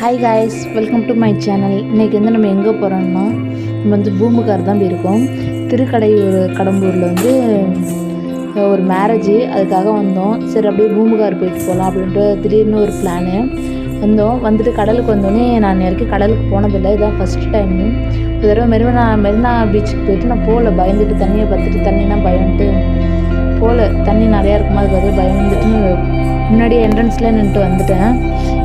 Hi guys welcome to my channel இன்றைக்கி வந்து நம்ம எங்கே போகிறோம்னா நம்ம வந்து பூம்புகார் தான் போயிருக்கோம். திருக்கடையூர் கடம்பூரில் வந்து ஒரு மேரேஜ் அதுக்காக வந்தோம். சரி அப்படியே பூம்புகார் போயிட்டு போகலாம் அப்படின்ட்டு திடீர்னு ஒரு பிளானு வந்தோம். வந்துட்டு கடலுக்கு வந்தோடனே நான் வரைக்கும் கடலுக்கு போனதில்லை. இதுதான் ஃபஸ்ட் டைமு ஒரு தடவை மெரினா மெரினா பீச்சுக்கு போயிட்டு நான் போகல. பயந்துட்டு தண்ணியை பார்த்துட்டு தண்ணினா பயந்துட்டு தண்ணி நிறையா இருக்குமா? அது பதில் பயந்துட்டு முன்னாடி என்ட்ரன்ஸில் நின்றுட்டு வந்துட்டேன்.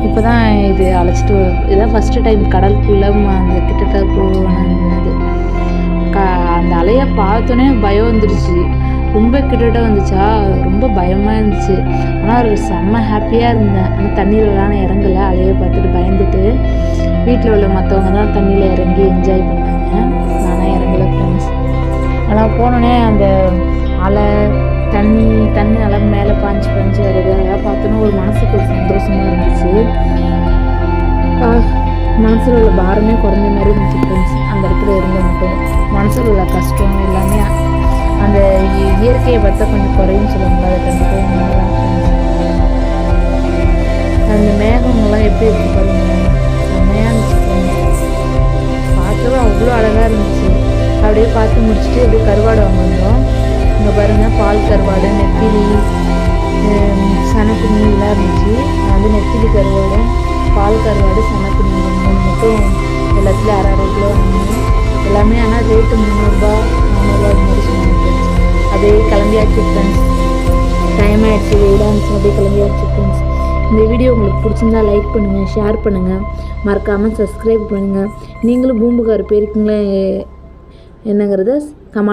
இப்போ தான் இது அழைச்சிட்டு இதான் ஃபஸ்ட்டு டைம் கடலுக்குள்ளே அந்த கிட்டத்தட்ட போனது க அந்த அலையை பார்த்தோன்னே பயம் வந்துடுச்சு ரொம்ப கிட்டத்தட்ட வந்துச்சா? ரொம்ப பயமாக இருந்துச்சு. ஆனால் ஒரு செம்ம ஹாப்பியாக இருந்தேன். ஆனால் தண்ணியிலலாம் இறங்கலை. அலையை பார்த்துட்டு பயந்துட்டு வீட்டில் உள்ள மற்றவங்க தான் தண்ணியில் இறங்கி என்ஜாய் பண்ணாங்க. நானாக இறங்கலை ஃப்ரெண்ட்ஸ் ஆனால் போனோடனே அந்த அலை தண்ணி தண்ணி நல்லா மேலே பாஞ்சு பாஞ்சு வருது. அதெல்லாம் பார்த்தோன்னா ஒரு மனசுக்கு ஒரு சந்தோஷமாக இருந்துச்சு. மனசில் உள்ள பாரமே குறைஞ்ச மாதிரி இருந்துச்சு ஃப்ரெண்ட்ஸ் அந்த இடத்துல இருந்து மட்டும். மனசில் உள்ள கஷ்டம் எல்லாமே அந்த இ- இயற்கையை பார்த்தா கொஞ்சம் குறையும் சொல்லுவாங்க அதை கண்டிப்பாக உண்மைதான் அந்த மேகங்கள்லாம் எப்படி இருக்கு பாருங்க. செம்மையாக இருந்துச்சு பார்க்கவே அவ்வளோ அழகாக இருந்துச்சு. அப்படியே பார்த்து முடிச்சுட்டு அப்படியே கருவாடு வாங்க இங்கே பாருங்கள் பால் கருவாடு நெத்திலி ஹம், சனக்கு மீன்லாம் இருந்துச்சு. நான் வந்து நெத்திலி கருவாடு பால் கருவாடு சனக்கு மீன் மூணு மட்டும் எல்லாத்துலேயும் அரை அரை கிலோ வாங்கினோம் எல்லாமே ஆனால் ரேட்டு முந்நூறுரூபா நானூறுரூவா அது மாதிரி சொன்னாங்க. அதே கிளம்பியாச்சு ஃப்ரெண்ட்ஸ் டைம் ஆகிடுச்சு வெயிலாக இருந்துச்சு அப்படியே கிளம்பியாச்சு ஃப்ரெண்ட்ஸ் இந்த வீடியோ உங்களுக்கு பிடிச்சிருந்தா லைக் பண்ணுங்கள் ஷேர் பண்ணுங்கள் மறக்காமல் சப்ஸ்கிரைப் பண்ணுங்கள் நீங்களும் பூம்புகார் போயிருக்கீங்களே என்னங்கிறத